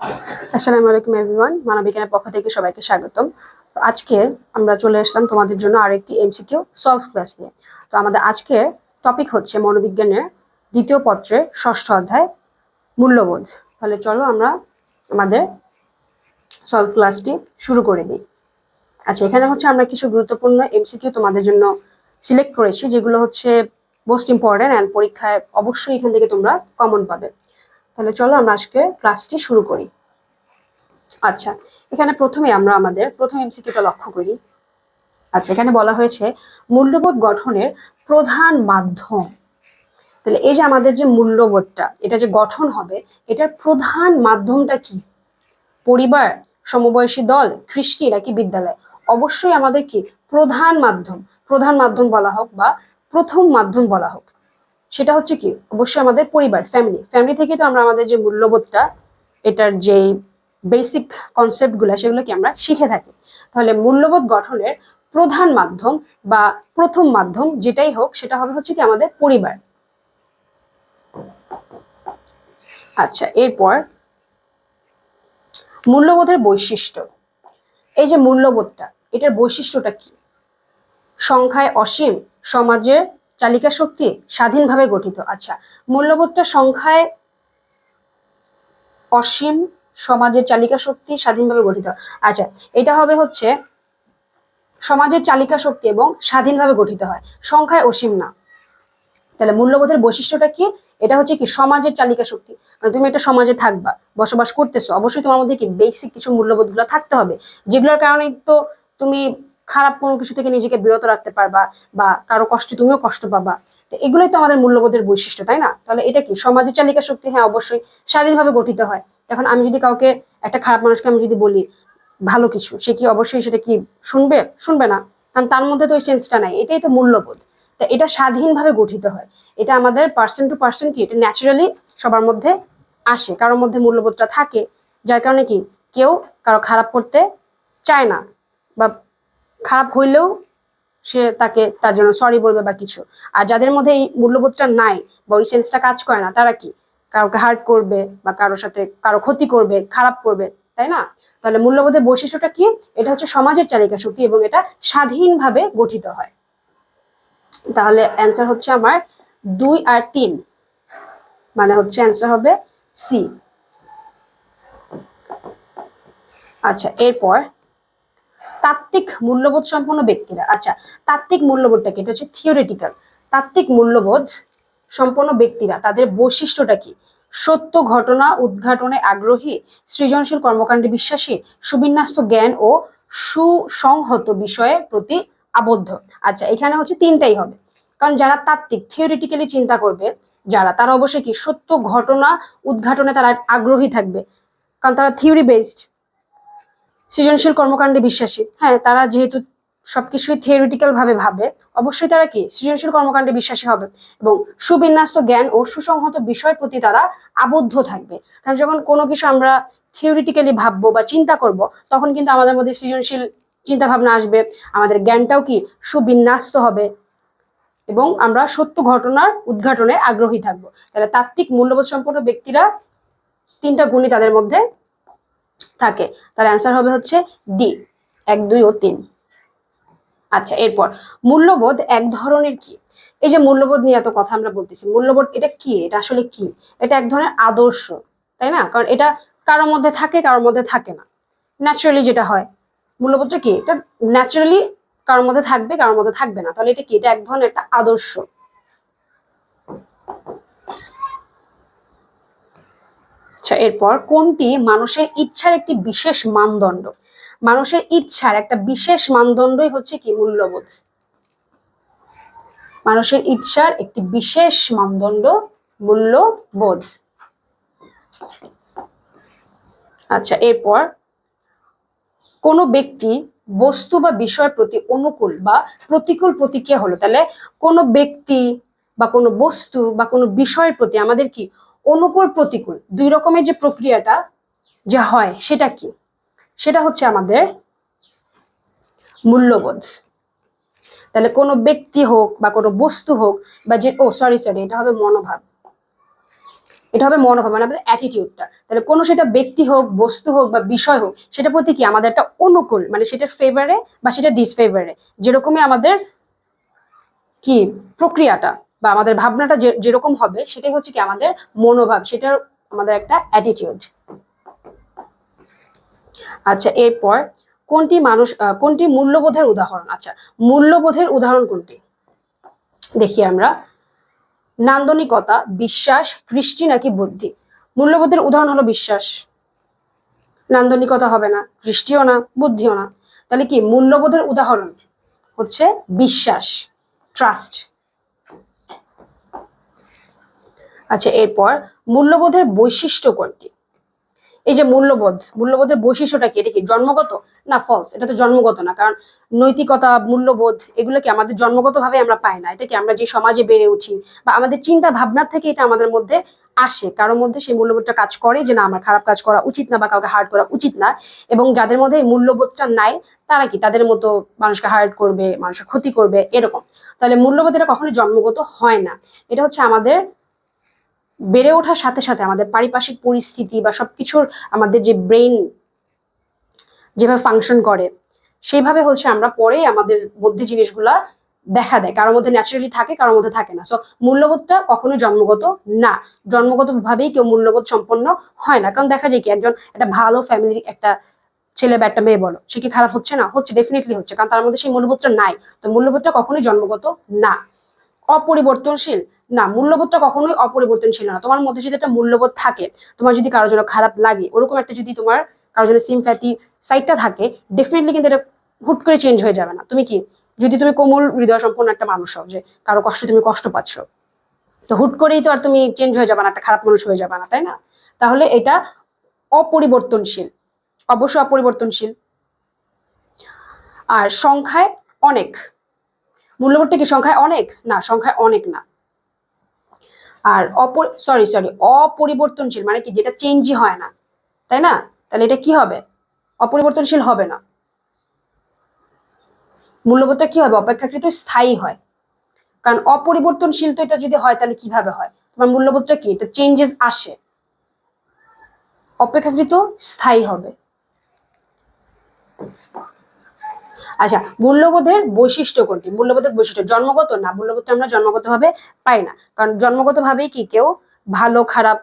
আসসালামু আলাইকুম এভরিওয়ান মানবিকের পক্ষ থেকে সবাইকে স্বাগতম। তো আজকে আমরা চলে আসলাম তোমাদের জন্য আরেকটি এমসিকিউ সলভ ক্লাস নিয়ে। তো আমাদের আজকে টপিক হচ্ছে মনোবিজ্ঞানের দ্বিতীয় পত্রের ষষ্ঠ অধ্যায়, মূল্যবোধ। তাহলে চলো আমরা আমাদের সলভ ক্লাসটি শুরু করে দিই। আচ্ছা এখানে হচ্ছে আমরা কিছু গুরুত্বপূর্ণ এমসিকিউ তোমাদের জন্য সিলেক্ট করেছি, যেগুলো হচ্ছে মোস্ট ইম্পর্ট্যান্ট অ্যান্ড পরীক্ষায় অবশ্যই এখান থেকে তোমরা কমন পাবে। তাহলে চলো আমরা আজকে ক্লাসটি শুরু করি। আচ্ছা এখানে প্রথমে আমরা আমাদের প্রথম এমসিকিউটা লক্ষ্য করি। আচ্ছা এখানে বলা হয়েছে মূল্যবোধ গঠনের প্রধান মাধ্যম। তাহলে এই যে আমাদের যে মূল্যবোধটা, এটা যে গঠন হবে, এটার প্রধান মাধ্যমটা কি? পরিবার, সমবয়সী দল, কৃষ্টি নাকি বিদ্যালয়? অবশ্যই আমাদের কি? প্রধান মাধ্যম। প্রধান মাধ্যম বলা হোক বা প্রথম মাধ্যম বলা হোক। সেটা হচ্ছে কি, অবশ্যই আমাদের পরিবার ফ্যামিলি ফ্যামিলি থেকে তো আমরা আমাদের যে মূল্যবোধটা, এটার যে বেসিক কনসেপ্টগুলো সেগুলো কি আমরা শিখে থাকি। তাহলে মূল্যবোধ গঠনের প্রধান মাধ্যম বা প্রথম মাধ্যম যেটাই হোক, সেটা হবে হচ্ছে কি আমাদের পরিবার। আচ্ছা এরপর মূল্যবোধের বৈশিষ্ট্য। এই যে মূল্যবোধটা, এটার বৈশিষ্ট্যটা কি? সংখ্যায় অসীম, সমাজের চালিকা শক্তি স্বাধীনভাবে গঠিত। আচ্ছা মূল্যবোধটা সংখ্যায় অসীম সমাজের চালিকা শক্তি স্বাধীনভাবে গঠিত। আচ্ছা এটা হবে হচ্ছে সমাজের চালিকা শক্তি এবং স্বাধীনভাবে গঠিত হয়। সংখ্যায় অসীম না। তাহলে মূল্যবোধের বৈশিষ্ট্যটা কি? এটা হচ্ছে কি সমাজের চালিকা শক্তি। মানে তুমি একটা সমাজে থাকবা, বসবাস করতেছো, অবশ্যই তোমার মধ্যে কি বেসিক কিছু মূল্যবোধগুলো থাকতে হবে। যেগুলোর কারণে তো তুমি খারাপ কোনো কিছু থেকে নিজেকে বিরত রাখতে পারবা বা কারও কষ্টে তুমিও কষ্ট পাবা। তো এগুলোই তো আমাদের মূল্যবোধের বৈশিষ্ট্য, তাই না? তাহলে এটা কি? সমাজের চালিকা শক্তি হ্যাঁ অবশ্যই, স্বাধীনভাবে গঠিত হয়। এখন আমি যদি কাউকে, একটা খারাপ মানুষকে আমি যদি বলি, ভালো কিছু, সে কি অবশ্যই সেটা কি শুনবে? শুনবে না। কারণ তার মধ্যে তো ওই সেন্সটা নাই, এটাই তো মূল্যবোধ। তা এটা স্বাধীনভাবে গঠিত হয়। এটা আমাদের পার্সন টু পার্সন কি? এটা ন্যাচারালি সবার মধ্যে আসে কারোর মধ্যে মূল্যবোধটা থাকে। যার কারণে কি? কেউ কারও খারাপ করতে চায় না বা খারাপ হইলেও সে তাকে তার জন্য সরি বলবে বা কিছু। আর যাদের মধ্যে এই মূল্যবোধটা নাই বা ওই সেন্সটা কাজ করে না, তারা কি? কাউকে হার্ট করবে বা কারোর সাথে কারও ক্ষতি করবে, খারাপ করবে, তাই না? তাহলে মূল্যবোধের বৈশিষ্ট্যটা কি? এটা হচ্ছে সমাজের চালিকা শক্তি এবং এটা স্বাধীনভাবে গঠিত হয়। তাহলে অ্যান্সার হচ্ছে আমার দুই আর তিন। মানে হচ্ছে অ্যান্সার হবে সি আচ্ছা এরপর তাত্ত্বিক মূল্যবোধ সম্পন্ন ব্যক্তিরা। আচ্ছা তাত্ত্বিক মূল্যবোধটা কি? এটা হচ্ছে থিওরিটিক্যাল তাত্ত্বিক মূল্যবোধ সম্পন্ন ব্যক্তিরা, তাদের বৈশিষ্ট্যটা কি? সত্য, ঘটনা, উদ্ঘাটনে আগ্রহী, সৃজনশীল কর্মকাণ্ডে বিশ্বাসী, সুবিন্যস্ত জ্ঞান ও সুসংহত বিষয়ের প্রতি আবদ্ধ। আচ্ছা এখানে হচ্ছে তিনটাই হবে। কারণ যারা তাত্ত্বিক থিওরিটিক্যালি চিন্তা করবে, যারা, তারা অবশ্যই কি? সত্য, ঘটনা, উদ্ঘাটনে তারা আগ্রহী থাকবে। কারণ তারা থিওরি বেসড সৃজনশীল কর্মকাণ্ডে বিশ্বাসী। হ্যাঁ তারা যেহেতু সবকিছুই থিওরিটিক্যাল ভাবে ভাবে, অবশ্যই তারা কি? সৃজনশীল কর্মকাণ্ডে বিশ্বাসী হবে এবং সুবিন্যাস্ত জ্ঞান ও সুসংহত বিষয়ের প্রতি তারা আবদ্ধ থাকবে। কারণ যখন কোনো কিছু আমরা থিওরিটিক্যালি ভাববো বা চিন্তা করব, তখন কিন্তু আমাদের মধ্যে সৃজনশীল চিন্তা ভাবনা আসবে, আমাদের জ্ঞানটাও কি সুবিন্যাস্ত হবে এবং আমরা সত্য ঘটনার উদ্ঘাটনে আগ্রহী থাকব। তাহলে তাত্ত্বিক মূল্যবোধ সম্পন্ন ব্যক্তিরা তিনটা গুণই তাদের মধ্যে থাকে। তাহলে অ্যান্সার হবে হচ্ছে ডি এক, দুই ও তিন। আচ্ছা এরপর, মূল্যবোধ এক ধরনের কি? এই যে মূল্যবোধ নিয়ে এত কথা আমরা বলতেছি, মূল্যবোধ এটা কি? এটা আসলে কি? এটা এক ধরনের আদর্শ, তাই না? কারণ এটা কারোর মধ্যে থাকে, কারোর মধ্যে থাকে না। ন্যাচারালি যেটা হয়, মূল্যবোধটা কি? এটা ন্যাচারালি কারোর মধ্যে থাকবে, কারোর মধ্যে থাকবে না। তাহলে এটা কি? এটা এক ধরনের একটা আদর্শ। আচ্ছা এরপর কোনটি মানুষের ইচ্ছার একটি বিশেষ মানদণ্ড? মানুষের ইচ্ছার একটা বিশেষ মানদণ্ডই হচ্ছে কি মূল্যবোধ। মানুষের ইচ্ছার একটি বিশেষ মানদণ্ড মূল্যবোধ। আচ্ছা এরপর কোনো ব্যক্তি বস্তু বা বিষয়ের প্রতি অনুকূল বা প্রতিকূল প্রতিক্রিয়া হলো, তাহলে কোনো ব্যক্তি বা কোনো বস্তু বা কোনো বিষয়ের প্রতি আমাদের কি অনুকূল প্রতিকূল, দুই রকমের যে প্রক্রিয়াটা যে হয়, সেটা কি? সেটা হচ্ছে আমাদের মূল্যবোধ। তাহলে কোনো ব্যক্তি হোক বা কোনো বস্তু হোক বা যে, ও সরি সরি এটা হবে মনোভাব। এটা হবে মনোভাব মানে আমাদের অ্যাটিটিউডটা তাহলে কোনো সেটা ব্যক্তি হোক, বস্তু হোক বা বিষয় হোক সেটা প্রতি কি আমাদের একটা অনুকূল মানে সেটার ফেভারে বা সেটা ডিসফেভারে যেরকমই আমাদের কি প্রক্রিয়াটা। বা আমাদের ভাবনাটা যেরকম হবে, সেটাই হচ্ছে কি আমাদের মনোভাব, সেটার আমাদের একটা অ্যাটিটিউড আচ্ছা এরপর কোনটি মানুষ কোনটি মূল্যবোধের উদাহরণ? আচ্ছা মূল্যবোধের উদাহরণ কোনটি? দেখি আমরা। নান্দনিকতা, বিশ্বাস, কৃষ্টি নাকি বুদ্ধি? মূল্যবোধের উদাহরণ হলো বিশ্বাস। নান্দনিকতা হবে না, কৃষ্টিও না, বুদ্ধিও না। তাহলে কি মূল্যবোধের উদাহরণ হচ্ছে বিশ্বাস ট্রাস্ট আচ্ছা এরপর মূল্যবোধের বৈশিষ্ট্য কোনটি? এই যে মূল্যবোধ, মূল্যবোধের বৈশিষ্ট্যটা কি? এটা কি জন্মগত না ফলস এটা তো জন্মগত না, কারণ নৈতিকতা, মূল্যবোধ, এগুলো কি আমাদের জন্মগতভাবে আমরা পাই না? এটা কি আমরা যে সমাজে বেড়ে উঠি বা আমাদের চিন্তা ভাবনার থেকে এটা আমাদের মধ্যে আসে? কারোর মধ্যে সেই মূল্যবোধটা কাজ করে যে, না, আমার খারাপ কাজ করা উচিত না বা কাউকে হার্ট করা উচিত না। এবং যাদের মধ্যে এই মূল্যবোধটা নাই, তারা কি তাদের মতো মানুষকে হার্ট করবে, মানুষের ক্ষতি করবে? এরকম। তাহলে মূল্যবোধ এটা কখনো জন্মগত হয় না। এটা হচ্ছে আমাদের বেড়ে ওঠার সাথে সাথে আমাদের পারিপার্শ্বিক পরিস্থিতি বা সবকিছুর আমাদের যে ব্রেন যেভাবে ফাংশন করে, সেইভাবে হচ্ছে আমরা পরেই আমাদের মধ্যে জিনিসগুলা দেখা দেয়। কারোর মধ্যে ন্যাচারালি থাকে, কারোর মধ্যে থাকে না। সো মূল্যবোধটা কখনো জন্মগত না। জন্মগত ভাবেই কেউ মূল্যবোধ সম্পন্ন হয় না। কারণ দেখা যায় কি, একজন একটা ভালো ফ্যামিলির একটা ছেলে বা একটা মেয়ে বলো, সে কি খারাপ হচ্ছে না? হচ্ছে ডেফিনেটলি হচ্ছে। কারণ তার মধ্যে সেই মূল্যবোধটা নাই। তো মূল্যবোধটা কখনোই জন্মগত না। অপরিবর্তনশীল না, মূল্যবোধটা কখনোই অপরিবর্তনশীল না। তোমার মধ্যে যদি একটা মূল্যবোধ থাকে, তোমার যদি কারোর জন্য খারাপ লাগে, ওরকম একটা যদি তোমার কারোর জন্য সিমপ্যাথি সাইডটা থাকে ডেফিনেটলি কিন্তু এটা হুট করে চেঞ্জ হয়ে যাবে না। তুমি কি? যদি তুমি কোমল হৃদয় সম্পন্ন একটা মানুষ হও, যে কারও কষ্ট তুমি কষ্ট পাচ্ছ, তো হুট করেই তো আর তুমি চেঞ্জ হয়ে যাবে না, একটা খারাপ মানুষ হয়ে যাবে না, তাই না? তাহলে এটা অপরিবর্তনশীল। অবশ্যই অপরিবর্তনশীল। আর সংখ্যায় অনেক। মূল্যবোধটা কি সংখ্যায় অনেক? না, সংখ্যায় অনেক না। আর অপর সরি সরি অপরিবর্তনশীল মানে কি যেটা চেঞ্জই হয় না, তাই না? তাহলে এটা কি হবে? অপরিবর্তনশীল হবে না। মূল্যবোধটা কি হবে? অপেক্ষাকৃত স্থায়ী হয়। কারণ অপরিবর্তনশীল তো এটা যদি হয়, তাহলে কীভাবে হয়? তোমার মূল্যবোধটা কি? এটা চেঞ্জেস আসে। অপেক্ষাকৃত স্থায়ী হবে। আচ্ছা মূল্যবোধের বৈশিষ্ট্য কোনটি? মূল্যবোধের বৈশিষ্ট্য, জন্মগত? না, মূল্যবোধটা আমরা জন্মগতভাবে পাই না। কারণ জন্মগতভাবেই কি কেউ ভালো, খারাপ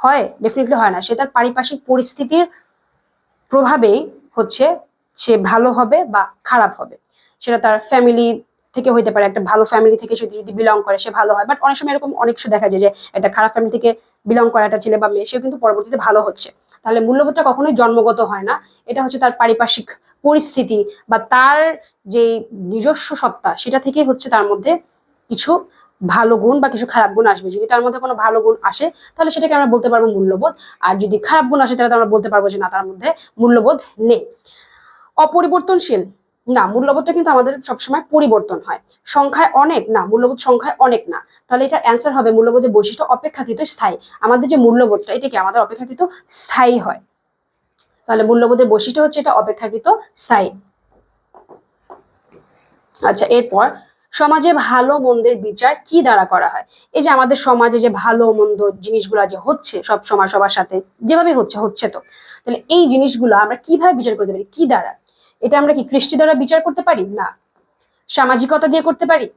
হয়? ডেফিনেটলি হয় না। সে তার পারিপার্শ্বিক পরিস্থিতির প্রভাবেই হচ্ছে সে ভালো হবে বা খারাপ হবে। সেটা তার ফ্যামিলি থেকে হইতে পারে। একটা ভালো ফ্যামিলি থেকে সে যদি বিলং করে, সে ভালো হয়। বাট অনেক সময় এরকম অনেক কিছু দেখা যায় যে একটা খারাপ ফ্যামিলি থেকে বিলং করা একটা ছেলে বা মেয়ে, সেও কিন্তু পরবর্তীতে ভালো হচ্ছে। তাহলে মূল্যবোধটা কখনোই জন্মগত হয় না। এটা হচ্ছে তার পারিপার্শ্বিক পরিস্থিতি বা তার যে নিজস্ব সত্তা, সেটা থেকেই হচ্ছে তার মধ্যে কিছু ভালো গুণ বা কিছু খারাপ গুণ আসবে। যদি তার মধ্যে কোনো ভালো গুণ আসে, তাহলে সেটাকে আমরা বলতে পারব মূল্যবোধ। আর যদি খারাপ গুণ আসে, তাহলে আমরা বলতে পারব যে না, তার মধ্যে মূল্যবোধ নেই। অপরিবর্তনশীল, না, মূল্যবোধটা কিন্তু আমাদের সবসময় পরিবর্তন হয়। সংখ্যায় অনেক, না, মূল্যবোধ সংখ্যায় অনেক না। তাহলে এটার অ্যান্সার হবে মূল্যবোধের বৈশিষ্ট্য অপেক্ষাকৃত স্থায়ী। আমাদের যে মূল্যবোধটা এটা কি আমাদের অপেক্ষাকৃত স্থায়ী হয়। তাহলে মূল্যবোধের বৈশিষ্ট্য হচ্ছে এটা অপেক্ষাকৃত স্থায়ী আচ্ছা এরপর, সমাজে ভালো মন্দের বিচার কি দ্বারা করা হয়? এই যে আমাদের সমাজে যে ভালো মন্দ জিনিসগুলো যে হচ্ছে সব সময় সবার সাথে যেভাবে হচ্ছে হচ্ছে তো। তাহলে এই জিনিসগুলো আমরা কীভাবে বিচার করতে পারি? কি দ্বারা? এটা আমরা কি কৃষ্টি দ্বারা বিচার করতে পারি? না। সামাজিকতা দিয়ে করতে পারি?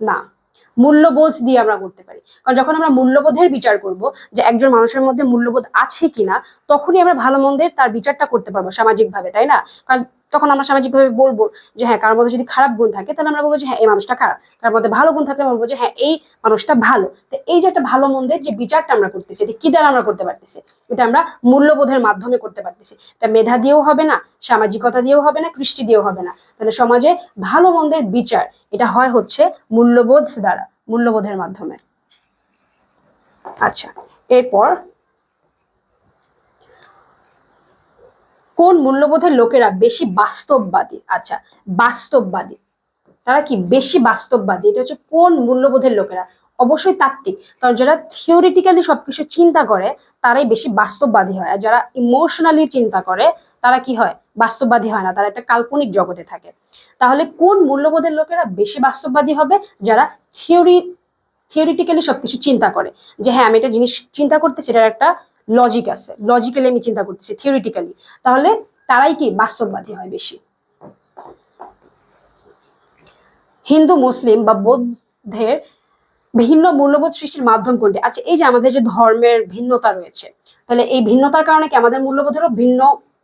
না। মূল্যবোধ দিয়ে আমরা করতে পারি। কারণ যখন আমরা মূল্যবোধের বিচার করব যে একজন মানুষের মধ্যে মূল্যবোধ আছে কিনা, তখনই আমরা ভালো মন্দের তার বিচারটা করতে পারব সামাজিকভাবে, তাই না? কারণ তখন আমরা সামাজিকভাবে বলব যে হ্যাঁ কারোর মধ্যে যদি খারাপ গুণ থাকে, তাহলে আমরা বলব যে হ্যাঁ এই মানুষটা খারাপ। কারোর মধ্যে ভালো গুণ থাকলে আমরা বলব যে হ্যাঁ এই মানুষটা ভালো। তো এই যে একটা ভালো মন্দের যে বিচারটা আমরা করতেছি, এটা কি দ্বারা আমরা করতে পারতেছি? এটা আমরা মূল্যবোধের মাধ্যমে করতে পারতেছি। এটা মেধা দিয়েও হবে না, সামাজিকতা দিয়েও হবে না, কৃষ্টি দিয়েও হবে না। তাহলে সমাজে ভালো মন্দের বিচার, এটা হয় হচ্ছে মূল্যবোধ দ্বারা, মূল্যবোধের মাধ্যমে। আচ্ছা এরপর কোন মূল্যবোধের লোকেরা বেশি বাস্তববাদী? আচ্ছা বাস্তববাদী। তারা কি বেশি বাস্তববাদী? এটা হচ্ছে কোন মূল্যবোধের লোকেরা? অবশ্যই তাত্ত্বিক, কারণ যারা থিওরিটিক্যালি সবকিছু চিন্তা করে, তারাই বেশি বাস্তববাদী হয়। আর যারা ইমোশনালি চিন্তা করে, তারা কি হয়? বাস্তববাদী হয় না, তারা একটা কাল্পনিক জগতে থাকে। তাহলে কোন মূল্যবোধের লোকেরা বেশি বাস্তববাদী হবে? যারা থিওরি থিওরিটিক্যালি সবকিছু চিন্তা করে। যে হ্যাঁ আমি এটা জিনিস চিন্তা করতে সেটার একটা লজিক আছে। লজিক্যালি আমি চিন্তা করতেছি থিওরিটিক্যালি তাহলে তারাই কি বাস্তববাদী হয় বেশি? হিন্দু, মুসলিম বা বৌদ্ধের ভিন্ন মূল্যবোধ সৃষ্টির মাধ্যম কোনটি? আচ্ছা এই যে আমাদের যে ধর্মের ভিন্নতা রয়েছে, তাহলে এই ভিন্নতার কারণে কি আমাদের মূল্যবোধেরও ভিন্ন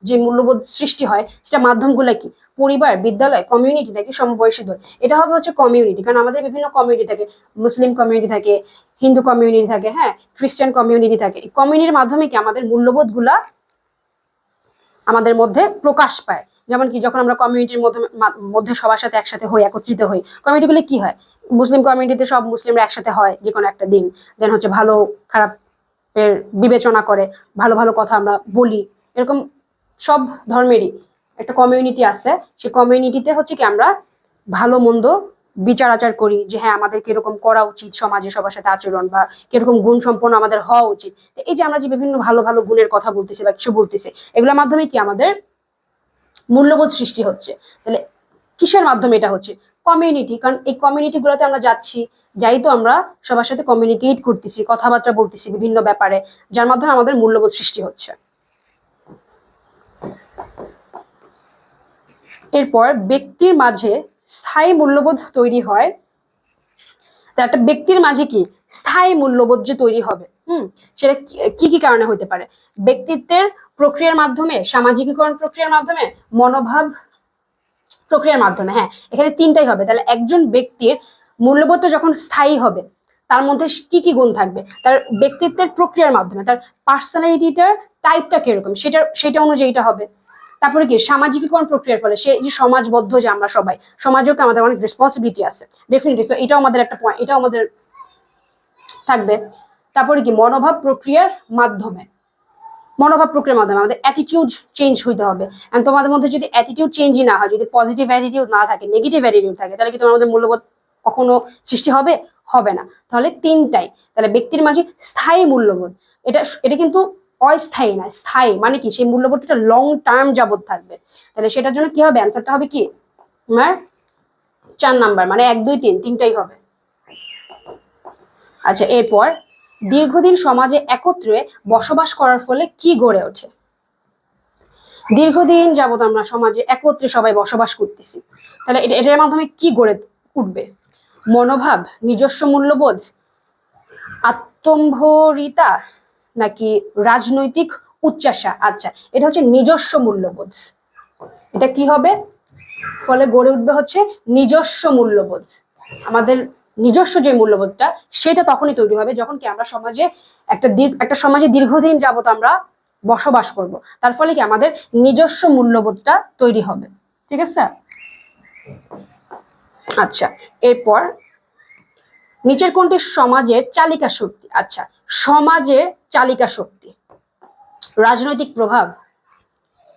যে মূল্যবোধ সৃষ্টি হয়, সেটা মাধ্যমগুলো কি? পরিবার, বিদ্যালয় কমিউনিটি নাকি সমবয়সী দল এটা হবে হচ্ছে কমিউনিটি কারণ আমাদের বিভিন্ন কমিউনিটি থাকে। মুসলিম কমিউনিটি থাকে হিন্দু কমিউনিটি থাকে হ্যাঁ? খ্রিস্টান কমিউনিটি থাকে। এই কমিউনিটির মাধ্যমে কি আমাদের মূল্যবোধগুলা আমাদের মধ্যে প্রকাশ পায়? যেমন কি যখন আমরা কমিউনিটির মধ্যে সবার সাথে একসাথে হই, একত্রিত হই কমিউনিটিগুলো কি হয়? মুসলিম কমিউনিটিতে সব মুসলিমরা একসাথে হয় যে কোনো একটা দিন। দেন হচ্ছে ভালো খারাপ এর বিবেচনা করে, ভালো ভালো কথা আমরা বলি। এরকম সব ধর্মেরই একটা কমিউনিটি আছে। সেই কমিউনিটিতে হচ্ছে কি আমরা ভালো, মন্দ বিচার আচার করি যে হ্যাঁ আমাদের কীরকম করা উচিত সমাজে, সবার সাথে আচরণ বা কীরকম গুণ সম্পন্ন আমাদের হওয়া উচিত। এই যে আমরা যে বিভিন্ন ভালো ভালো গুণের কথা বলতেছি বা কিছু বলতেছি, এগুলোর মাধ্যমে কি আমাদের মূল্যবোধ সৃষ্টি হচ্ছে? তাহলে কিসের মাধ্যমে এটা হচ্ছে? কমিউনিটি কারণ এই কমিউনিটি গুলোতে আমরা যাচ্ছি, যাই তো আমরা সবার সাথে কমিউনিকেট করতেছি, কথাবার্তা বলতেছি বিভিন্ন ব্যাপারে, যার মাধ্যমে আমাদের মূল্যবোধ সৃষ্টি হচ্ছে। এরপর ব্যক্তির মাঝে স্থায়ী মূল্যবোধ তৈরি হয়। একটা ব্যক্তির মাঝে কি? স্থায়ী মূল্যবোধ যে তৈরি হবে, হুম, সেটা কি- কি কি কারণে হতে পারে? ব্যক্তিত্বের প্রক্রিয়ার মাধ্যমে, সামাজিকীকরণ প্রক্রিয়ার মাধ্যমে, মনোভাব প্রক্রিয়ার মাধ্যমে হ্যাঁ এখানে তিনটাই হবে। তাহলে একজন ব্যক্তির মূল্যবোধটা যখন স্থায়ী হবে, তার মধ্যে কি কি গুণ থাকবে? তার ব্যক্তিত্বের প্রক্রিয়ার মাধ্যমে, তার পার্সোনালিটিটার টাইপটা কীরকম? সেটা সেটা অনুযায়ীটা হবে। তারপরে কি? সামাজিকীকরণ প্রক্রিয়ার ফলে সে যে সমাজবদ্ধ যে আমরা সবাই, সমাজেও আমাদের অনেক রেসপন্সিবিলিটি আছে? ডেফিনেটলি তো এটাও আমাদের একটা পয়েন্ট এটাও আমাদের থাকবে। তারপরে কি? মনোভাব প্রক্রিয়ার মাধ্যমে। মনোভাব প্রক্রিয়ার মাধ্যমে আমাদের অ্যাটিটিউড চেঞ্জ হইতে হবে। And তোমাদের মধ্যে যদি অ্যাটিটিউড চেঞ্জই না হয়, যদি পজিটিভ অ্যাটিটিউড না থাকে নেগেটিভ অ্যাটিটিউড থাকে, তাহলে কি তোমার মধ্যে মূল্যবোধ কখনো সৃষ্টি হবে? হবে না। তাহলে তিনটাই। তাহলে ব্যক্তির মাঝে স্থায়ী মূল্যবোধ। এটা এটা কিন্তু অস্থায়ী না, স্থায়ী মানে কি? সেই মূল্যবোধটা লং টার্ম যাবত থাকবে। তাহলে সেটার জন্য কি হবে? অ্যান্সারটা হবে কি? তোমার চার নাম্বার মানে এক, দুই, তিন, তিনটাই হবে। আচ্ছা এরপর দীর্ঘদিন সমাজে একত্রে বসবাস করার ফলে কি গড়ে ওঠে? দীর্ঘদিন যাবত আমরা সমাজে একত্রে সবাই বসবাস করতেছি। তাহলে এটা, এটার মাধ্যমে কি গড়ে উঠবে? মনোভাব, নিজস্ব মূল্যবোধ, আত্মম্ভরিতা নাকি রাজনৈতিক উচ্চাসা আচ্ছা এটা হচ্ছে নিজস্ব মূল্যবোধ। এটা কি হবে? ফলে গড়ে উঠবে হচ্ছে নিজস্ব মূল্যবোধ। আমাদের নিজস্ব যে মূল্যবোধটা, সেটা তখনই তৈরি হবে যখন কি আমরা সমাজে একটা একটা সমাজে দীর্ঘদিন যাবত আমরা বসবাস করব। তার ফলে কি আমাদের নিজস্ব মূল্যবোধটা তৈরি হবে। ঠিক আছে? আচ্ছা এরপর নিচের কোনটি সমাজের চালিকা শক্তি? আচ্ছা সমাজের চালিকা শক্তি। রাজনৈতিক প্রভাব?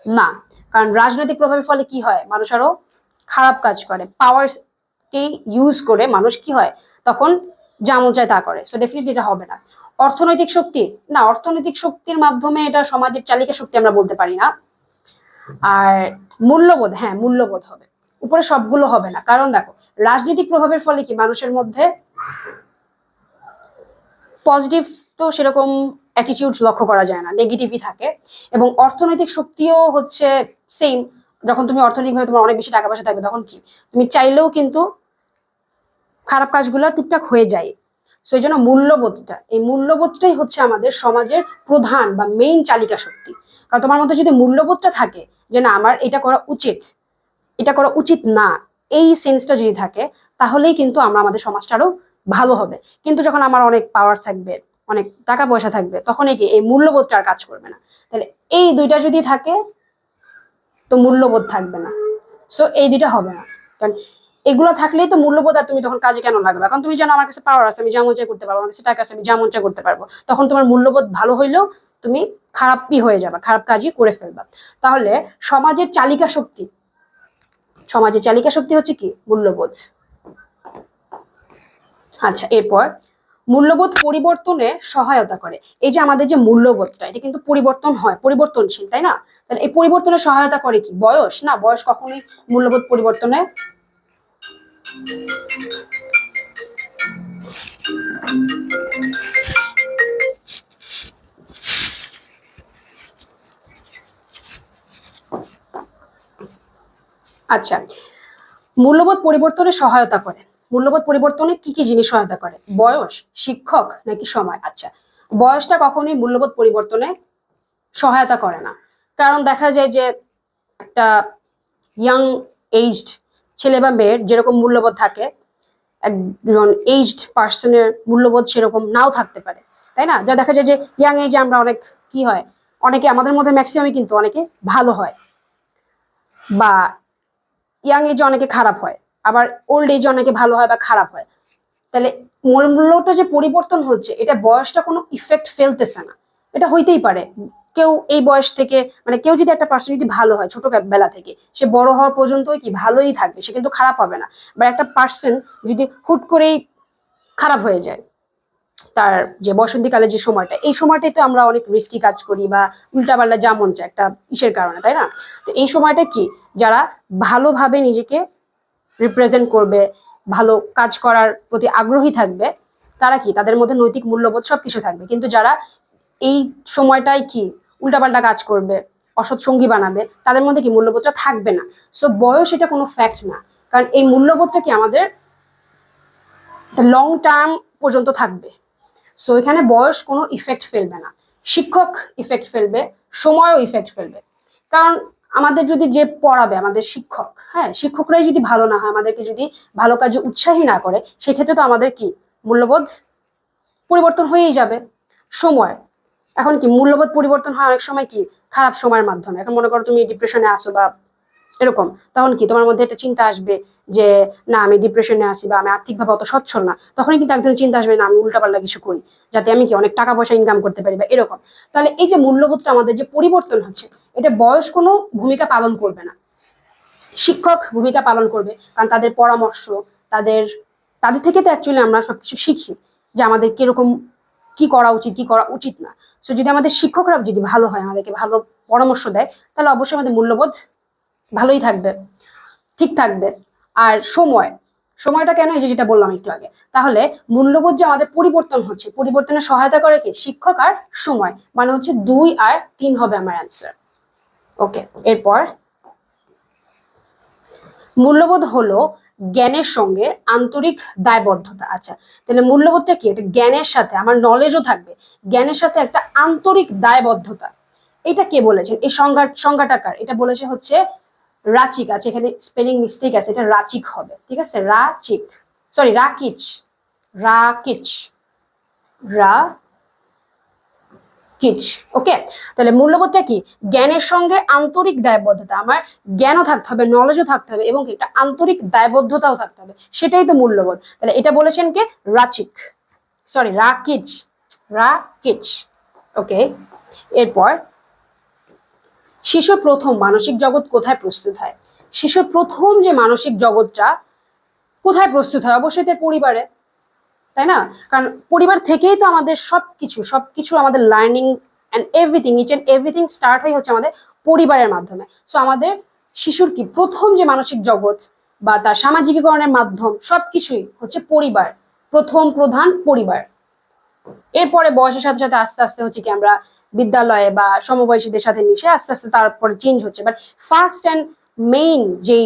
না। কারণ রাজনৈতিক প্রভাবের ফলে কি হয়? মানুষ আরও খারাপ কাজ করে। পাওয়ার কে ইউজ করে মানুষ কি হয়? তখন যেমন চায় তা করে। সো ডেফিনেটলি এটা হবে না। অর্থনৈতিক শক্তি? না, অর্থনৈতিক শক্তির মাধ্যমে এটা সমাজের চালিকা শক্তি আমরা বলতে পারি না। আর মূল্যবোধ? হ্যাঁ মূল্যবোধ হবে। উপরে সবগুলো হবে না। কারণ দেখো, রাজনৈতিক প্রভাবের ফলে কি? মানুষের মধ্যে পজিটিভ তো সেরকম অ্যাটিটিউড লক্ষ্য করা যায় না নেগেটিভই থাকে। এবং অর্থনৈতিক শক্তিও হচ্ছে সেম যখন তুমি অর্থনৈতিকভাবে তোমার অনেক বেশি টাকা পয়সা থাকবে তখন কি? তুমি চাইলেও কিন্তু খারাপ কাজগুলো টুকটাক হয়ে যায়। সো এই জন্য মূল্যবোধটা, এই মূল্যবোধটাই হচ্ছে আমাদের সমাজের প্রধান বা মেইন চালিকা শক্তি। কারণ তোমার মধ্যে যদি মূল্যবোধটা থাকে যে না, আমার এটা করা উচিত, এটা করা উচিত না, এই সেন্সটা যদি থাকে, তাহলেই কিন্তু আমরা আমাদের সমাজটা আরও ভালো হবে। কিন্তু যখন আমার অনেক পাওয়ার থাকবে অনেক টাকা পয়সা থাকবে তখন কি এই মূল্যবোধটা আর কাজ করবে না। তাহলে এই দুইটা যদি থাকে, তো মূল্যবোধ থাকবে না। সো এই দুইটা হবে না। কারণ এগুলো থাকলেই তো মূল্যবোধ আর তুমি তখন কাজে কেন লাগবে? এখন তুমি জানো আমার কাছে পাওয়ার আছে, আমি যেমন চাই করতে পারব, আমার কাছে টাকা আছে, আমি যেমন চাই করতে পারব। তখন তোমার মূল্যবোধ ভালো হইলেও তুমি খারাপই হয়ে যাবে, খারাপ কাজই করে ফেলবা। তাহলে সমাজের চালিকা শক্তি, সমাজের চালিকা শক্তি হচ্ছে কি? মূল্যবোধ। আচ্ছা এরপর মূল্যবোধ পরিবর্তনে সহায়তা করে। এই যে আমাদের যে মূল্যবোধটা, এটা কিন্তু পরিবর্তন হয়, পরিবর্তনশীল, তাই না? তাহলে এই পরিবর্তনে সহায়তা করে কি? বয়স? না, বয়স কখনোই মূল্যবোধ পরিবর্তনে আচ্ছা মূল্যবোধ পরিবর্তনে সহায়তা করে। মূল্যবোধ পরিবর্তনে কি কি জিনিস সহায়তা করে? বয়স, শিক্ষক নাকি সময়? আচ্ছা বয়সটা কখনোই মূল্যবোধ পরিবর্তনে সহায়তা করে না। কারণ দেখা যায় যে একটা ইয়াং এইজড ছেলে বা মেয়ের যেরকম মূল্যবোধ থাকে, একজন এইজড পার্সনের মূল্যবোধ সেরকম নাও থাকতে পারে, তাই না? যা দেখা যায় যে ইয়াং এজে আমরা অনেক, কি হয়? অনেকে আমাদের মধ্যে ম্যাক্সিমামই কিন্তু অনেকে ভালো হয় বা ইয়াং এজে অনেকে খারাপ হয়। আবার ওল্ড এজে অনেকে ভালো হয় বা খারাপ হয়। তাহলে মূল্যটা যে পরিবর্তন হচ্ছে, এটা বয়সটা কোনো ইফেক্ট ফেলতেছে না। এটা হইতেই পারে। কেউ এই বয়স থেকে মানে কেউ যদি একটা পার্সন যদি ভালো হয়, ছোট বেলা থেকে, সে বড় হওয়ার পর্যন্তই কি ভালোই থাকবে, সে কিন্তু খারাপ হবে না। বা একটা পার্সন যদি হুট করেই খারাপ হয়ে যায়, তার যে বসন্তীকালে যে সময়টা, এই সময়টাই তো আমরা অনেক রিস্কি কাজ করি বা উল্টাপাল্টা যা মন চায়, একটা ইসের কারণে, তাই না? তো এই সময়টা কি? যারা ভালোভাবে নিজেকে রিপ্রেজেন্ট করবে, ভালো কাজ করার প্রতি আগ্রহী থাকবে, তারা কি? তাদের মধ্যে নৈতিক মূল্যবোধ সব কিছু থাকবে। কিন্তু যারা এই সময়টাই কি উল্টাপাল্টা কাজ করবে, অসৎ সঙ্গী বানাবে, তাদের মধ্যে কি মূল্যবোধটা থাকবে না? সো বয়স এটা কোনো ফ্যাক্ট না। কারণ এই মূল্যবোধটা কি আমাদের লং টার্ম পর্যন্ত থাকবে। সো এখানে বয়স কোনো ইফেক্ট ফেলবে না। শিক্ষক ইফেক্ট ফেলবে, সময়ও ইফেক্ট ফেলবে। কারণ আমাদের যদি যে পড়াবে, আমাদের শিক্ষক হ্যাঁ শিক্ষকরাই যদি ভালো না হয়, আমাদেরকে যদি ভালো কাজে উৎসাহী না করে, সেক্ষেত্রে তো আমাদের কি মূল্যবোধ পরিবর্তন হয়েই যাবে। সময়, এখন কি মূল্যবোধ পরিবর্তন হয় অনেক সময় কি খারাপ সময়ের মাধ্যমে। এখন মনে করো তুমি ডিপ্রেশনে আসো বা এরকম। তখন কি তোমার মধ্যে একটা চিন্তা আসবে যে, না, আমি ডিপ্রেশনে আসি বা আমি আর্থিকভাবে অত সচ্ছল না। তখনই কিন্তু একদম চিন্তা আসবে, না, আমি উল্টাপাল্টা কিছু করি যাতে আমি কি অনেক টাকা পয়সা ইনকাম করতে পারি? বা এরকম। তাহলে এই যে মূল্যবোধটা আমাদের যে পরিবর্তন হচ্ছে, এটা বয়স কোনো ভূমিকা পালন করবে না। শিক্ষক ভূমিকা পালন করবে, কারণ তাদের পরামর্শ, তাদের তাদের থেকে তো অ্যাকচুয়ালি আমরা সবকিছু শিখি যে আমাদের কীরকম, কি করা উচিত, কি করা উচিত না। সো যদি আমাদের শিক্ষকরা যদি ভালো হয়, আমাদেরকে ভালো পরামর্শ দেয়, তাহলে অবশ্যই আমাদের মূল্যবোধ ভালোই থাকবে, ঠিক থাকবে। আর সময়, সময়টা কেন এই যে যেটা বললাম একটু আগে? তাহলে মূল্যবোধ যে আমাদের পরিবর্তন হচ্ছে পরিবর্তনে সহায়তা করে কি? শিক্ষক আর সময় মানে হচ্ছে দুই আর তিন হবে আমার অ্যান্সার ওকে এরপর মূল্যবোধ হলো জ্ঞানের সঙ্গে আন্তরিক দায়বদ্ধতা। আচ্ছা তাহলে মূল্যবোধটা কি? এটা জ্ঞানের সাথে, আমার নলেজও থাকবে। জ্ঞানের সাথে একটা আন্তরিক দায়বদ্ধতা। এটা কে বলেছেন? এই সংজ্ঞা সংজ্ঞাটাকার এটা বলেছে হচ্ছে রাচিক আছে, এখানে স্পেলিং মিস্টেক আছে, এটা রাচিক হবে, ঠিক আছে? রাচিক সরি রাকিচ রাকিচ রা কিচ ওকে তাহলে মূল্যবোধটা কি? জ্ঞানের সঙ্গে আন্তরিক দায়বদ্ধতা, আমার জ্ঞানও থাকতে হবে নলেজও থাকতে হবে, এবং একটা আন্তরিক দায়বদ্ধতাও থাকতে হবে, সেটাই তো মূল্যবোধ। তাহলে এটা বলেছেন কে? রাচিক সরি রাকিচ রাকিচ ওকে এরপর শিশুর প্রথম মানসিক জগৎ কোথায় প্রস্তুত হয়? শিশুর প্রথম যে মানসিক জগৎটা কোথায় প্রস্তুত হয়? অবশ্যই তার পরিবারে, তাই না? কারণ পরিবার থেকেই তো আমাদের সব কিছু সব কিছু আমাদের learning and everything each and everything start হয় হচ্ছে আমাদের পরিবারের মাধ্যমে। সো আমাদের শিশুর কি? প্রথম যে মানসিক জগৎ বা তার সামাজিকীকরণের মাধ্যম সব কিছুই হচ্ছে পরিবার। প্রথম প্রধান পরিবার। এরপরে বয়সের সাথে সাথে আস্তে আস্তে হচ্ছে কি আমরা বিদ্যালয়ে বা সমবয়সীদের সাথে মিশে আস্তে আস্তে তারপরে চেঞ্জ হচ্ছে। বাট ফার্স্ট অ্যান্ড মেইন যেই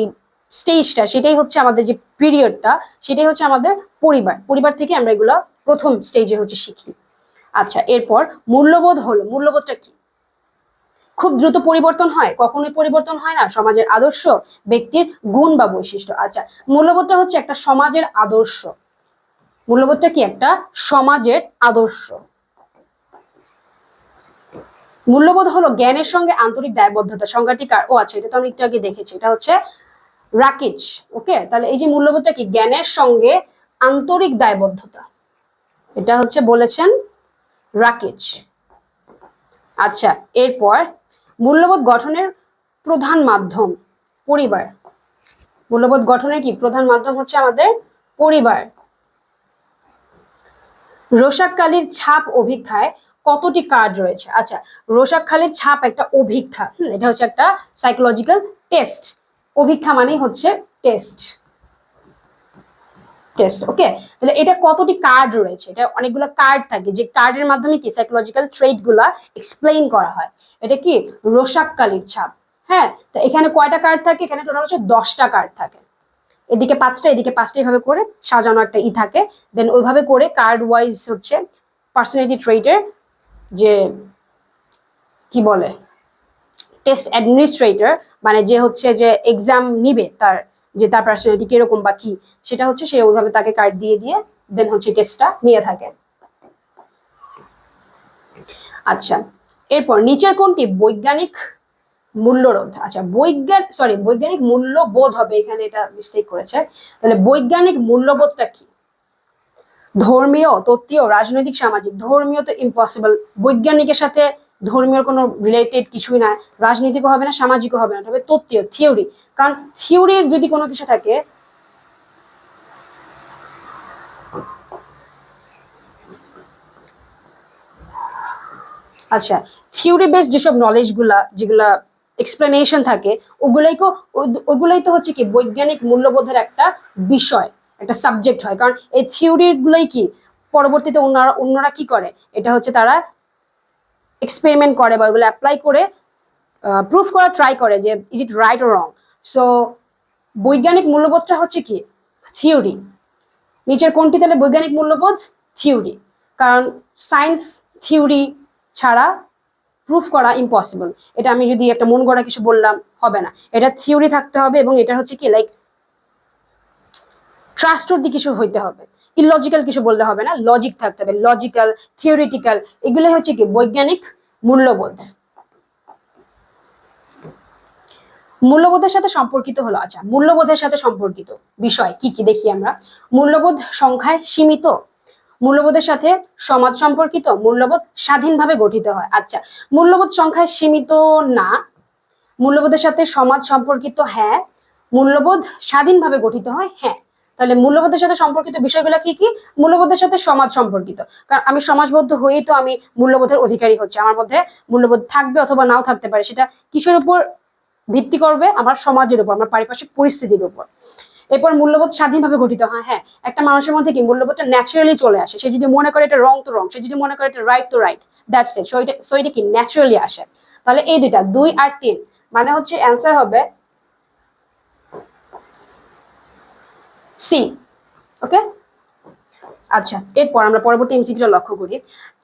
স্টেজটা সেটাই হচ্ছে আমাদের যে পিরিয়ডটা সেটাই হচ্ছে আমাদের পরিবার। পরিবার থেকে আমরা এগুলো প্রথম স্টেজে হচ্ছে শিখি। আচ্ছা এরপর মূল্যবোধ হলো। মূল্যবোধটা কি? খুব দ্রুত পরিবর্তন হয়। কখনোই পরিবর্তন হয় না। সমাজের আদর্শ ব্যক্তির গুণ বা বৈশিষ্ট্য। আচ্ছা মূল্যবোধটা হচ্ছে একটা সমাজের আদর্শ। মূল্যবোধটা কি? একটা সমাজের আদর্শ। মূল্যবোধ হলো জ্ঞানের সঙ্গে আন্তরিক দায়বদ্ধতা সংজ্ঞাটি কার ও আচ্ছা এটা তো আমি একটু আগে দেখেছি, এটা হচ্ছে রাকিচ ওকে? তাহলে এই যে মূল্যবোধটা কি? জ্ঞানের সঙ্গে আন্তরিক দায়বদ্ধতা। এটা হচ্ছে বলেছেন রাকিচ আচ্ছা এরপর মূল্যবোধ গঠনের প্রধান মাধ্যম, পরিবার। মূল্যবোধ গঠনের কি? প্রধান মাধ্যম হচ্ছে আমাদের পরিবার। রোশাক রোশাককালীর ছাপ অভিক্ষায় কতটি কার্ড রয়েছে? আচ্ছা রোশাকখালীর ছাপ একটা অভিক্ষা। এটা হচ্ছে একটা সাইকোলজিক্যাল টেস্ট অভিক্ষা মানেই হচ্ছে টেস্ট টেস্ট ওকে তাহলে এটা কতটি কার্ড রয়েছে? এটা অনেকগুলো কার্ড থাকে। যে কার্ডের মাধ্যমে কি সাইকোলজিক্যাল ট্রেডগুলা এক্সপ্লেইন করা হয়? এটা কি? রোশাককালির ছাপ। হ্যাঁ তো এখানে কয়টা কার্ড থাকে? এখানে টোটাল হচ্ছে দশটা কার্ড থাকে। এদিকে পাঁচটা এদিকে পাঁচটা এইভাবে করে সাজানো একটা ই থাকে। দেন ওইভাবে করে কার্ড ওয়াইজ হচ্ছে পার্সোনালিটি ট্রেডের যে কি বলে টেস্ট অ্যাডমিনিস্ট্রেটর মানে যে হচ্ছে যে এক্সাম নিবে তার, যে তার পার্সোনালিটি কীরকম বা কি, সেটা হচ্ছে সে ওইভাবে তাকে কার্ড দিয়ে দিয়ে দেন হচ্ছে টেস্টটা নিয়ে থাকে। আচ্ছা এরপর নিচের কোনটি? বৈজ্ঞানিক মূল্যরোধ আচ্ছা বৈজ্ঞান সরি বৈজ্ঞানিক মূল্যবোধ হবে এখানে এটা মিস্টেক করেছে। তাহলে বৈজ্ঞানিক মূল্যবোধটা কি? ধর্মীয়, তত্ত্বীয়, রাজনৈতিক, সামাজিক। ধর্মীয় তো ইম্পসিবল বৈজ্ঞানিকের সাথে ধর্মীয় কোনো রিলেটেড কিছুই না রাজনীতিকও হবে না, সামাজিকও হবে না। তবে তত্ত্বীয় থিওরি কারণ থিওরির যদি কোনো কিছু থাকে আচ্ছা থিওরি বেস যেসব নলেজগুলা যেগুলা এক্সপ্লেনেশন থাকে ওগুলাই ওগুলাই তো হচ্ছে কি বৈজ্ঞানিক মূল্যবোধের একটা বিষয়। একটা সাবজেক্ট হয়। কারণ এই থিওরি গুলোই কি? পরবর্তীতে অন্যরা অন্যরা কি করে? এটা হচ্ছে তারা এক্সপেরিমেন্ট করে বা ওগুলো অ্যাপ্লাই করে প্রুফ করা ট্রাই করে যে is it right or wrong so বৈজ্ঞানিক মূল্যবোধটা হচ্ছে কি? থিওরি নিচের কোনটি তাহলে বৈজ্ঞানিক মূল্যবোধ? থিওরি কারণ সায়েন্স থিওরি ছাড়া প্রুফ করা ইম্পসিবল এটা আমি যদি একটা মন গড়া কিছু বললাম, হবে না। এটা থিওরি থাকতে হবে এবং এটা হচ্ছে কি লাইক ট্রাস্টওয়ার্দি কিছু হইতে হবে। ইলজিক্যাল কিছু বলতে হবে না? লজিক থাকতে হবে। লজিক্যাল থিওরিটিক্যাল এগুলো হচ্ছে কি? বৈজ্ঞানিক মূল্যবোধ। মূল্যবোধের সাথে সম্পর্কিত হলো আচ্ছা মূল্যবোধের সাথে সম্পর্কিত বিষয় কি কি দেখি আমরা? মূল্যবোধ সংখ্যায় সীমিত। মূল্যবোধের সাথে সমাজ সম্পর্কিত মূল্যবোধ স্বাধীনভাবে গঠিত হয়। আচ্ছা মূল্যবোধ সংখ্যায় সীমিত না। মূল্যবোধের সাথে সমাজ সম্পর্কিত হ্যাঁ। মূল্যবোধ স্বাধীনভাবে গঠিত হয় হ্যাঁ। তাহলে মূল্যবোধের সাথে সম্পর্কিত বিষয়গুলো কি কি? মূল্যবোধের সাথে সমাজ সম্পর্কিত। কারণ আমি সমাজবদ্ধ হয়েই তো আমি মূল্যবোধের অধিকারী হচ্ছে। আমার মধ্যে মূল্যবোধ থাকবে অথবা নাও থাকতে পারে। সেটা কিসের উপর ভিত্তি করবে? আমার সমাজের উপর, আমার পারিপার্শ্বিক পরিস্থিতির উপর। এরপর মূল্যবোধ স্বাধীনভাবে গঠিত হয়। হ্যাঁ একটা মানুষের মধ্যে কি মূল্যবোধটা ন্যাচারালি চলে আসে? সে যদি মনে করে এটা রং তো রং সে যদি মনে করে এটা রাইট তো রাইট দ্যাটস ইট সো এটা সো এটা কি ন্যাচারালি আসে? তাহলে এই দুইটা, দুই আর তিন মানে হচ্ছে অ্যান্সার হবে সি ওকে আচ্ছা এরপর আমরা পরবর্তী এমসিকিউটা লক্ষ্য করি।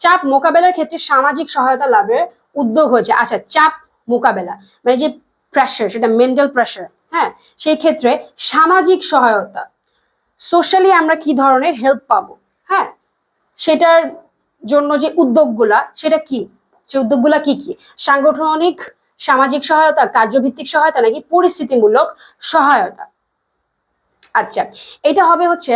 চাপ মোকাবেলার ক্ষেত্রে সামাজিক সহায়তা লাভের উদ্যোগ হয়েছে। আচ্ছা চাপ মোকাবেলা মানে যে প্রেশার সেটা মেন্টাল প্রেশার হ্যাঁ? সেই ক্ষেত্রে সামাজিক সহায়তা সোশ্যালি আমরা কি ধরনের হেল্প পাবো হ্যাঁ? সেটার জন্য যে উদ্যোগগুলা, সেটা কি? সে উদ্যোগগুলা কি কি? সাংগঠনিক সামাজিক সহায়তা, কার্যভিত্তিক সহায়তা, নাকি পরিস্থিতিমূলক সহায়তা? আচ্ছা এটা হবে হচ্ছে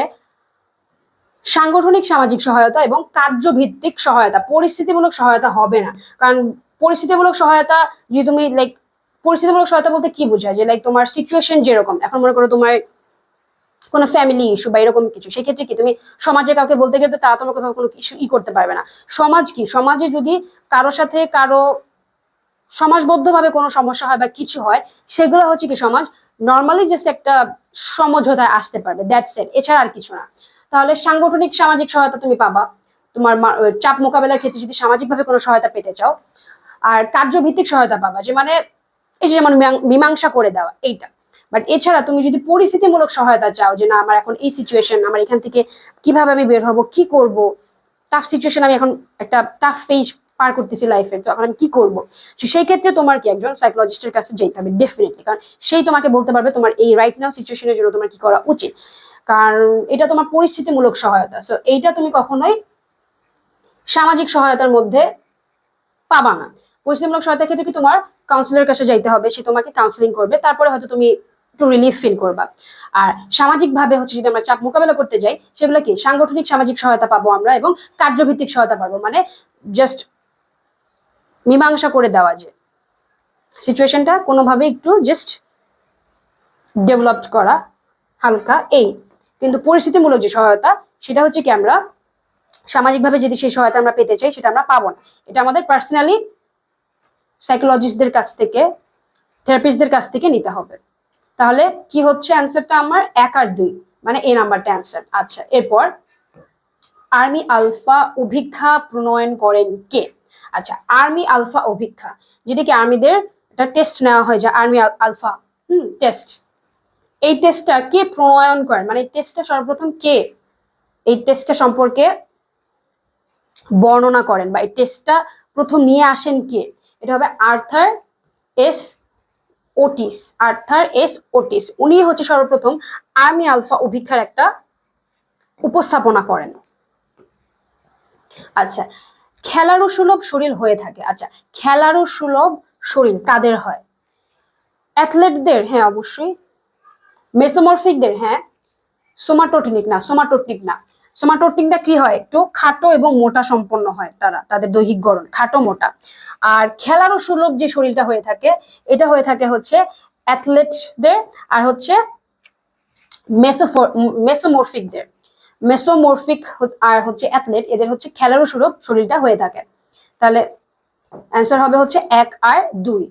সাংগঠনিক সামাজিক সহায়তা এবং কার্যভিত্তিক সহায়তা। পরিস্থিতিমূলক সহায়তা হবে না। কারণ পরিস্থিতিমূলক সহায়তা যদি তুমি লাইক পরিস্থিতিমূলক সহায়তা বলতে কি বোঝায়? যে লাইক তোমার সিচুয়েশন যেরকম, এখন মনে করো তোমার কোনো ফ্যামিলি ইস্যু বা এরকম কিছু, সেক্ষেত্রে কি তুমি সমাজে কাউকে বলতে গেলে তারা তোমাকে কোনো কিছু ই করতে পারবে না। সমাজ কি? সমাজে যদি কারও সাথে কারও সমাজবদ্ধভাবে কোনো সমস্যা হয় বা কিছু হয়, সেগুলো হচ্ছে কি সমাজ? নর্মালি জাস্ট একটা সমঝোতায় আসতে পারবে দ্যাটস এট এছাড়া আর কিছু না। তাহলে সাংগঠনিক সামাজিক সহায়তা তুমি পাবা, তোমার চাপ মোকাবেলার ক্ষেত্রে যদি সামাজিকভাবে কোনো সহায়তা পেতে চাও, আর কার্যভিত্তিক সহায়তা পাবা, যে মানে এই যে যেমন মীমাংসা করে দেওয়া, এইটা। বাট এছাড়া তুমি যদি পরিস্থিতিমূলক সহায়তা চাও, যে না, আমার এখন এই সিচুয়েশন আমার এখান থেকে কীভাবে আমি বের হব, কি করব টাফ সিচুয়েশন আমি এখন একটা টাফ ফেজ পার করতেছি লাইফে তো এখন আমি কি করব? সেই ক্ষেত্রে তোমার কি একজন সাইকোলজিস্টের কাছে যেতে হবে ডেফিনেটলি কারণ সেই তোমাকে বলতে পারবে তোমার এই রাইট নাও সিচুয়েশনের জন্য তোমার কি করা উচিত। কারণ এটা তোমার পরিস্থিতিমূলক সহায়তা। সো এইটা তুমি কখনোই সামাজিক সহায়তার মধ্যে পাবা না। পরিস্থিতিমূলক সহায়তার ক্ষেত্রে কি তোমার কাউন্সিলরের কাছে যাইতে হবে, সে তোমাকে কাউন্সিলিং করবে, তারপরে হয়তো তুমি একটু রিলিফ ফিল করবা। আর সামাজিক ভাবে হচ্ছে যদি আমরা চাপ মোকাবেলা করতে যাই, সেগুলো কি? সাংগঠনিক সামাজিক সহায়তা পাবো আমরা এবং কার্যভিত্তিক সহায়তা পাবো। মানে জাস্ট মীমাংসা করে দেওয়া যে সিচুয়েশনটা কোনোভাবে একটু জাস্ট ডেভেলপড করা হালকা এই। কিন্তু পরিস্থিতিমূলক যে সহায়তা, সেটা হচ্ছে কি আমরা সামাজিকভাবে যদি সেই সহায়তা আমরা পেতে চাই, সেটা আমরা পাবো না। এটা আমাদের পার্সোনালি সাইকোলজিস্টদের কাছ থেকে থেরাপিস্টদের কাছ থেকে নিতে হবে। তাহলে কি হচ্ছে? অ্যান্সারটা আমার এক আর দুই। মানে এই নাম্বারটা অ্যান্সার আচ্ছা এরপর আর্মি আলফা অভিক্ষা প্রণয়ন করেন কে? আচ্ছা আর্মি আলফা অভিক্ষা, যেটা কি আর্মিদের টেস্ট নেওয়া হয়, যে আর্মি আলফা হুম টেস্ট এই টেস্টটা কে প্রণয়ন করেন? মানে টেস্টটা সর্বপ্রথম কে? এই টেস্টটা সম্পর্কে বর্ণনা করেন বা এই টেস্টটা প্রথম নিয়ে আসেন কে? এটা হবে Arthur S Otis, Arthur S Otis. উনি হচ্ছে সর্বপ্রথম আর্মি আলফা অভিক্ষার একটা উপস্থাপনা করেন। আচ্ছা খেলারও সুলভ শরীর হয়ে থাকে। আচ্ছা খেলারও সুলভ শরীর কাদের হয়? অ্যাথলেটদের হ্যাঁ অবশ্যই। মেসোমরফিকদের হ্যাঁ। সোমাটোটিনিক, না সোমাটোটিক না। সোমাটোটিকটা কি হয়? একটু খাটো এবং মোটা সম্পন্ন হয় তারা, তাদের দৈহিক গড়ন, খাটো মোটা। আর খেলারও সুলভ যে শরীরটা হয়ে থাকে, এটা হয়ে থাকে হচ্ছে অ্যাথলেটদের আর হচ্ছে মেসোমরফিকদের। মেসোমরফিক আর হচ্ছে অ্যাথলেট এদের হচ্ছে খেলারও সুলভ শরীরটা হয়ে থাকে। তাহলে অ্যান্সার হবে হচ্ছে এক আর দুই।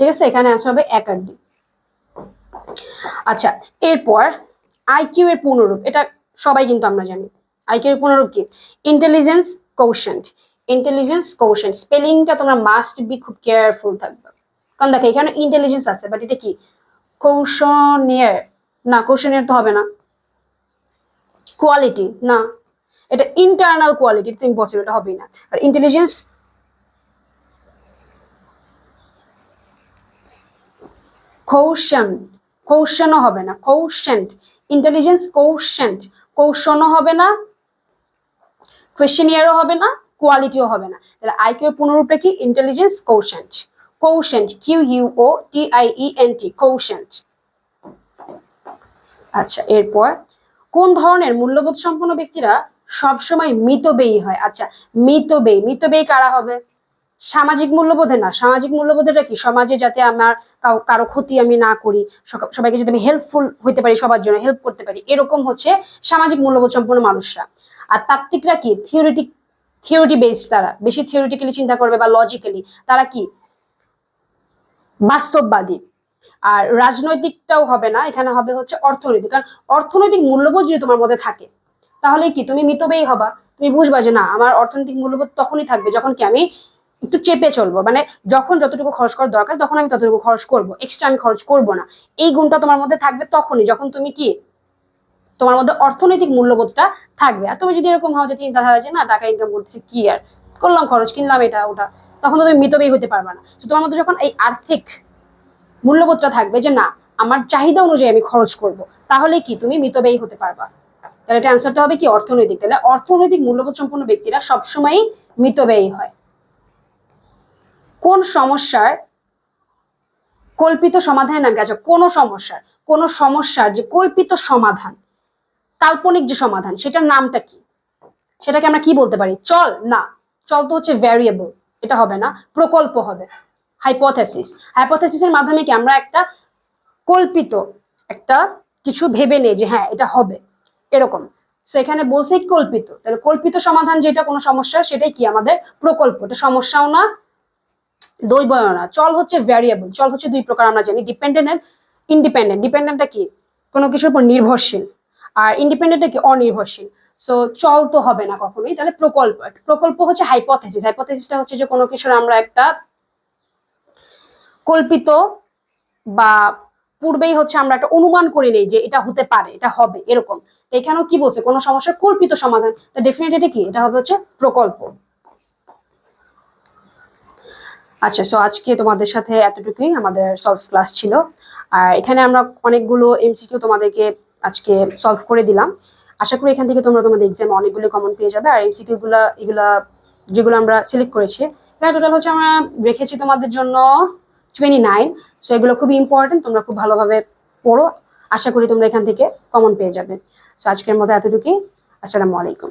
ঠিক আছে? এখানে অ্যান্সার হবে এক আর দুই। আচ্ছা এরপর আইকিউ এর পূর্ণরূপ, এটা সবাই কিন্তু আমরা জানি। আইকিউ এর পূর্ণরূপ কি? ইন্টেলিজেন্স কৌশন্ট ইন্টেলিজেন্স কৌশন্ট স্পেলিংটা তোমরা মাস্ট বি খুব কেয়ারফুল থাকবে। কারণ দেখো, এখানে ইন্টেলিজেন্স আছে বাট এটা কি? কৌশনিয়ার না কৌশনের তো হবে না। কোয়ালিটি না। এটা ইন্টারনাল কোয়ালিটি তো ইম্পসিবল এটা হবেই না। আর ইন্টেলিজেন্স কৌশন কৌশনও হবে না কৌশেন্ট ইন্টেলিজেন্স কৌশেন্ট কৌশনও হবে না কোয়েশ্চেনিয়ারও হবে না কোয়ালিটিও হবে না। তাহলে আইকিউর পুনরূপটা কি? Intelligence quotient quotient Q U O T I E N T quotient আচ্ছা এরপর কোন ধরনের মূল্যবোধ সম্পন্ন ব্যক্তিরা সবসময় মিতব্যয়ী হয়? আচ্ছা মিতব্যয়ী মিতব্যয়ী কারা হবে? সামাজিক মূল্যবোধে না। সামাজিক মূল্যবোধেটা কি? সমাজে যাতে আমার কারও ক্ষতি আমি না করি সবাইকে যাতে আমি হেল্পফুল হইতে পারি, সবার জন্য হেল্প করতে পারি, এরকম হচ্ছে সামাজিক মূল্যবোধ সম্পন্ন মানুষরা। আর তাত্ত্বিকরা কি? থিওরিটিক থিওরিটি বেসড তারা। বেশি থিওরিটিক্যালি চিন্তা করবে বা লজিক্যালি তারা কি? বাস্তববাদী। আর রাজনৈতিকটাও হবে না, এখানে হবে হচ্ছে অর্থনৈতিক। কারণ অর্থনৈতিক মূল্যবোধ যদি তোমার মধ্যে থাকে, তাহলে কি তুমি মিতব্যয়ী হবা? তুমি বুঝবা যে না, আমার অর্থনৈতিক মূল্যবোধ তখনই থাকবে যখন কি আমি একটু চেপে চলবো। মানে যখন যতটুকু খরচ করার দরকার, তখন আমি ততটুকু খরচ করব। এক্সট্রা আমি খরচ করব না। এই গুণটা তোমার মধ্যে থাকবে তখনই, যখন তুমি কি তোমার মধ্যে অর্থনৈতিক মূল্যবোধটা থাকবে। আর তুমি যদি এরকম হও যে চিন্তাধারা যে না, টাকা ইনকাম করতেছি, কি আর? করলাম খরচ, কিনলাম এটা, ওটা। তখন তো তুমি মিতব্যয়ী হতে পারবে না। তো তোমার মধ্যে যখন এই আর্থিক মূল্যবোধটা থাকবে যে না, আমার চাহিদা অনুযায়ী আমি খরচ করব। তাহলে কি? তুমি মিতব্যয়ী হতে পারবা। তাহলে অ্যান্সারটা হবে কি? অর্থনৈতিক। তাহলে অর্থনৈতিক মূল্যবোধ সম্পন্ন ব্যক্তিরা সবসময়ই মিতব্যয়ী হয়। কোন সমস্যার কল্পিত সমাধানের নাম গেছে কোন সমস্যার। কোন সমস্যার যে কল্পিত সমাধান, কাল্পনিক যে সমাধান, সেটার নামটা কি? সেটাকে আমরা কি বলতে পারি? চল, না। চল তো হচ্ছে ভ্যারিয়েবল এটা হবে না। প্রকল্প হবে। হাইপোথেসিস হাইপোথেসিসের মাধ্যমে কি আমরা একটা কল্পিত একটা কিছু ভেবে নেই যে হ্যাঁ এটা হবে। এরকম। সো এখানে বলছে কল্পিত। তাহলে কল্পিত সমাধান যেটা কোনো সমস্যা, সেটাই কি আমাদের প্রকল্প। এটা সমস্যাও না দৈবয় না। চল হচ্ছে ভ্যারিয়েবল চল হচ্ছে দুই প্রকার আমরা জানি। ডিপেন্ডেন্ট এন্ড ইন্ডিপেন্ডেন্ট ডিপেন্ডেন্টটা কি? কোনো কিছুর উপর নির্ভরশীল। আর ইন্ডিপেন্ডেন্টটা কি? অনির্ভরশীল। সো চল তো হবে না কখনোই। তাহলে প্রকল্প। প্রকল্প হচ্ছে হাইপোথেসিস হাইপোথেসিসটা হচ্ছে যে কোনো কিছুর আমরা একটা কল্পিত বা পূর্বেই হচ্ছে আমরা একটা অনুমান করে নেই যে এটা হতে পারে, এটা হবে, এরকম। এখানেও কি বলছে? কোনো সমস্যার কল্পিত সমাধান? তো ডেফিনেটলি কি? এটা হবে হচ্ছে প্রকল্প। আচ্ছা সো আজকে তোমাদের সাথে এতটুকুই। আমাদের সলভ ক্লাস ছিল। আর এখানে আমরা অনেকগুলো এমসিকিউ তোমাদেরকে আজকে সলভ করে দিলাম। আশা করি এখান থেকে তোমরা তোমাদের এক্সামে অনেকগুলো কমন পেয়ে যাবে। আর এমসিকিউ গুলা, এগুলা যেগুলো আমরা সিলেক্ট করেছি, এখানে টোটাল হচ্ছে আমরা রেখেছি তোমাদের জন্য টোয়েন্টি নাইন সো এগুলো খুবই ইম্পর্টেন্ট তোমরা খুব ভালোভাবে পড়ো। আশা করি তোমরা এখান থেকে কমন পেয়ে যাবে। সো আজকের মতো এতটুকুই। আসসালামু আলাইকুম।